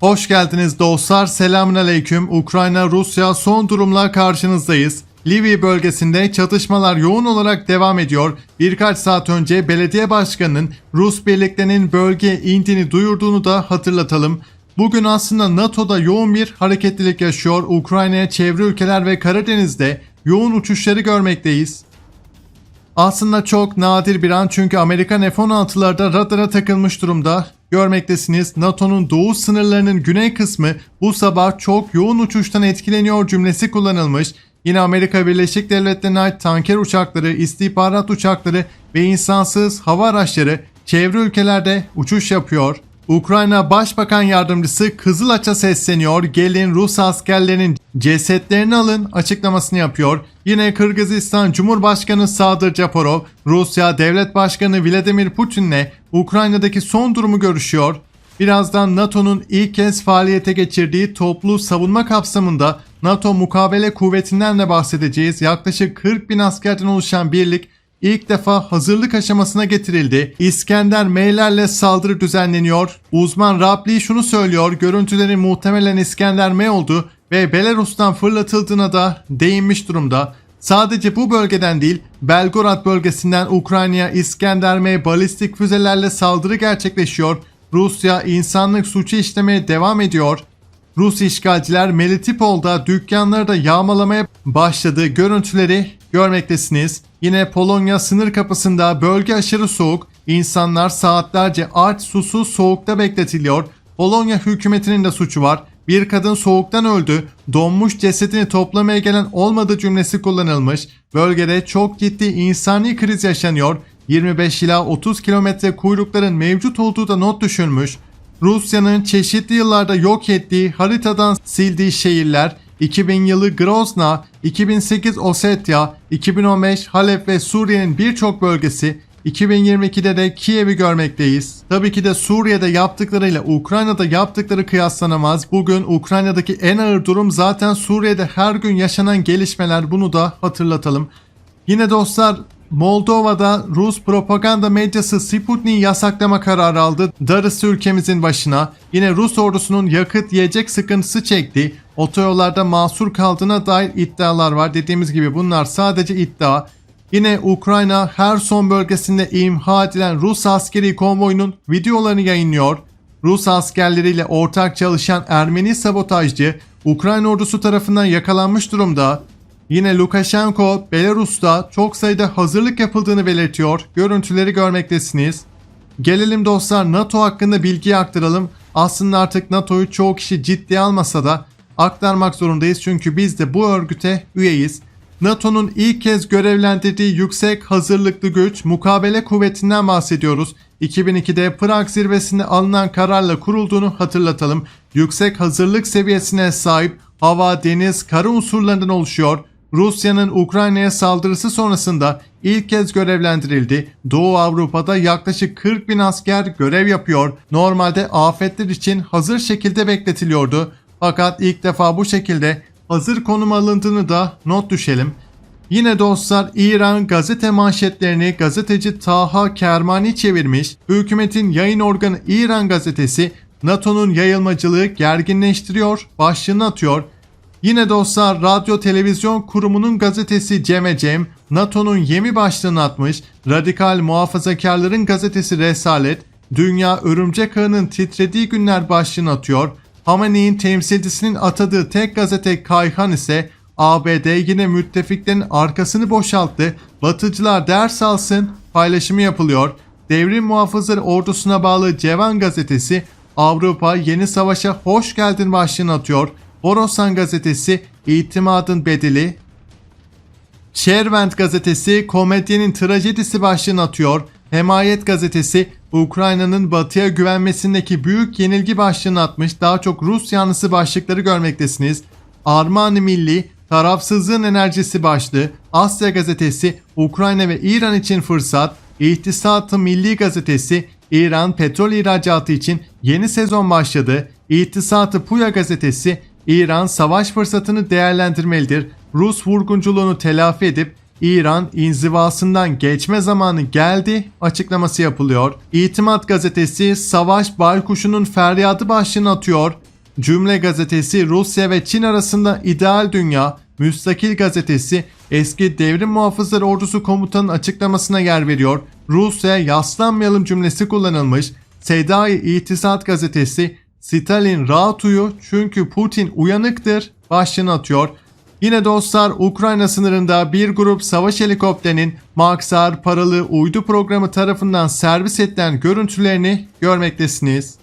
Hoş geldiniz dostlar. Selamünaleyküm. Ukrayna Rusya son durumla karşınızdayız. Livy bölgesinde çatışmalar yoğun olarak devam ediyor. Birkaç saat önce belediye başkanının Rus birliklerinin bölgeye indiğini duyurduğunu da hatırlatalım. Bugün aslında NATO'da yoğun bir hareketlilik yaşıyor. Ukrayna'ya çevre ülkeler ve Karadeniz'de yoğun uçuşları görmekteyiz. Aslında çok nadir bir an çünkü Amerikan F-16'larda radara takılmış durumda. Görmektesiniz NATO'nun doğu sınırlarının güney kısmı bu sabah çok yoğun uçuştan etkileniyor cümlesi kullanılmış. Yine Amerika Birleşik Devletleri'ne ait tanker uçakları, istihbarat uçakları ve insansız hava araçları çevre ülkelerde uçuş yapıyor. Ukrayna Başbakan Yardımcısı Kızılaç'a sesleniyor. Gelin Rus askerlerinin cesetlerini alın açıklamasını yapıyor. Yine Kırgızistan Cumhurbaşkanı Sadır Japarov, Rusya Devlet Başkanı Vladimir Putin'le Ukrayna'daki son durumu görüşüyor. Birazdan NATO'nun ilk kez faaliyete geçirdiği toplu savunma kapsamında NATO mukabele kuvvetinden de bahsedeceğiz. Yaklaşık 40 bin askerden oluşan birlik ilk defa hazırlık aşamasına getirildi. İskender M'lerle saldırı düzenleniyor. Uzman Rabli şunu söylüyor. Görüntülerin muhtemelen İskender M oldu ve Belarus'tan fırlatıldığına da değinmiş durumda. Sadece bu bölgeden değil, Belgorod bölgesinden Ukrayna'ya İskender M balistik füzelerle saldırı gerçekleşiyor. Rusya insanlık suçu işlemeye devam ediyor. Rus işgalciler Melitopol'da dükkanları da yağmalamaya başladığı görüntüleri görmektesiniz. Yine Polonya sınır kapısında bölge aşırı soğuk. İnsanlar saatlerce aç susuz soğukta bekletiliyor. Polonya hükümetinin de suçu var. Bir kadın soğuktan öldü. Donmuş cesedini toplamaya gelen olmadı cümlesi kullanılmış. Bölgede çok ciddi insani kriz yaşanıyor. 25 ila 30 kilometre kuyrukların mevcut olduğu da not düşülmüş. Rusya'nın çeşitli yıllarda yok ettiği, haritadan sildiği şehirler 2000 yılı Grozna, 2008 Osetya, 2015 Halep ve Suriye'nin birçok bölgesi 2022'de de Kiev'i görmekteyiz. Tabii ki de Suriye'de yaptıklarıyla Ukrayna'da yaptıkları kıyaslanamaz. Bugün Ukrayna'daki en ağır durum zaten Suriye'de her gün yaşanan gelişmeler bunu da hatırlatalım. Yine dostlar Moldova'da Rus propaganda medyası Sputnik'i yasaklama kararı aldı. Darısı ülkemizin başına. Yine Rus ordusunun yakıt yiyecek sıkıntısı çekti. Otoyollarda mahsur kaldığına dair iddialar var. Dediğimiz gibi bunlar sadece iddia. Yine Ukrayna her son bölgesinde imha edilen Rus askeri konvoyunun videolarını yayınlıyor. Rus askerleriyle ortak çalışan Ermeni sabotajcı Ukrayna ordusu tarafından yakalanmış durumda. Yine Lukashenko Belarus'ta çok sayıda hazırlık yapıldığını belirtiyor. Görüntüleri görmektesiniz. Gelelim dostlar NATO hakkında bilgi aktaralım. Aslında artık NATO'yu çoğu kişi ciddiye almasa da aktarmak zorundayız çünkü biz de bu örgüte üyeyiz. NATO'nun ilk kez görevlendirdiği yüksek hazırlıklı güç mukabele kuvvetinden bahsediyoruz. 2002'de Prag zirvesinde alınan kararla kurulduğunu hatırlatalım. Yüksek hazırlık seviyesine sahip hava, deniz, kara unsurlarından oluşuyor. Rusya'nın Ukrayna'ya saldırısı sonrasında ilk kez görevlendirildi. Doğu Avrupa'da yaklaşık 40 bin asker görev yapıyor. Normalde afetler için hazır şekilde bekletiliyordu. Fakat ilk defa bu şekilde hazır konum alındığını da not düşelim. Yine dostlar İran gazete manşetlerini gazeteci Taha Kermani çevirmiş. Hükümetin yayın organı İran gazetesi NATO'nun yayılmacılığı gerginleştiriyor başlığını atıyor. Yine dostlar Radyo Televizyon Kurumu'nun gazetesi Ceme Cem, NATO'nun yemi başlığını atmış, radikal muhafazakarların gazetesi Resalet, Dünya Örümcek Ağı'nın titrediği günler başlığını atıyor, Hamane'in temsilcisinin atadığı tek gazete Kayhan ise ABD yine müttefiklerin arkasını boşalttı, batıcılar ders alsın paylaşımı yapılıyor. Devrim Muhafızları Ordusu'na bağlı Cevan gazetesi Avrupa yeni savaşa hoş geldin başlığını atıyor. Borosan gazetesi itimadın bedeli. Şervent gazetesi komedyenin trajedisi başlığını atıyor. Hemayet gazetesi Ukrayna'nın batıya güvenmesindeki büyük yenilgi başlığını atmış. Daha çok Rus yanlısı başlıkları görmektesiniz. Armani Milli tarafsızlığın enerjisi başlığı. Asya gazetesi Ukrayna ve İran için fırsat. İhtisat-ı Milli gazetesi İran petrol ihracatı için yeni sezon başladı. İhtisat-ı Puya gazetesi İran savaş fırsatını değerlendirmelidir. Rus vurgunculuğunu telafi edip İran inzivasından geçme zamanı geldi açıklaması yapılıyor. İtimat gazetesi savaş baykuşunun feryadı başlığını atıyor. Cümle gazetesi Rusya ve Çin arasında ideal dünya. Müstakil gazetesi eski devrim muhafızları ordusu komutanın açıklamasına yer veriyor. Rusya'ya yaslanmayalım cümlesi kullanılmış. Sedai İtisat gazetesi Stalin rahat uyu çünkü Putin uyanıktır başlığını atıyor. Yine dostlar Ukrayna sınırında bir grup savaş helikopterinin Maxar paralı uydu programı tarafından servis edilen görüntülerini görmektesiniz.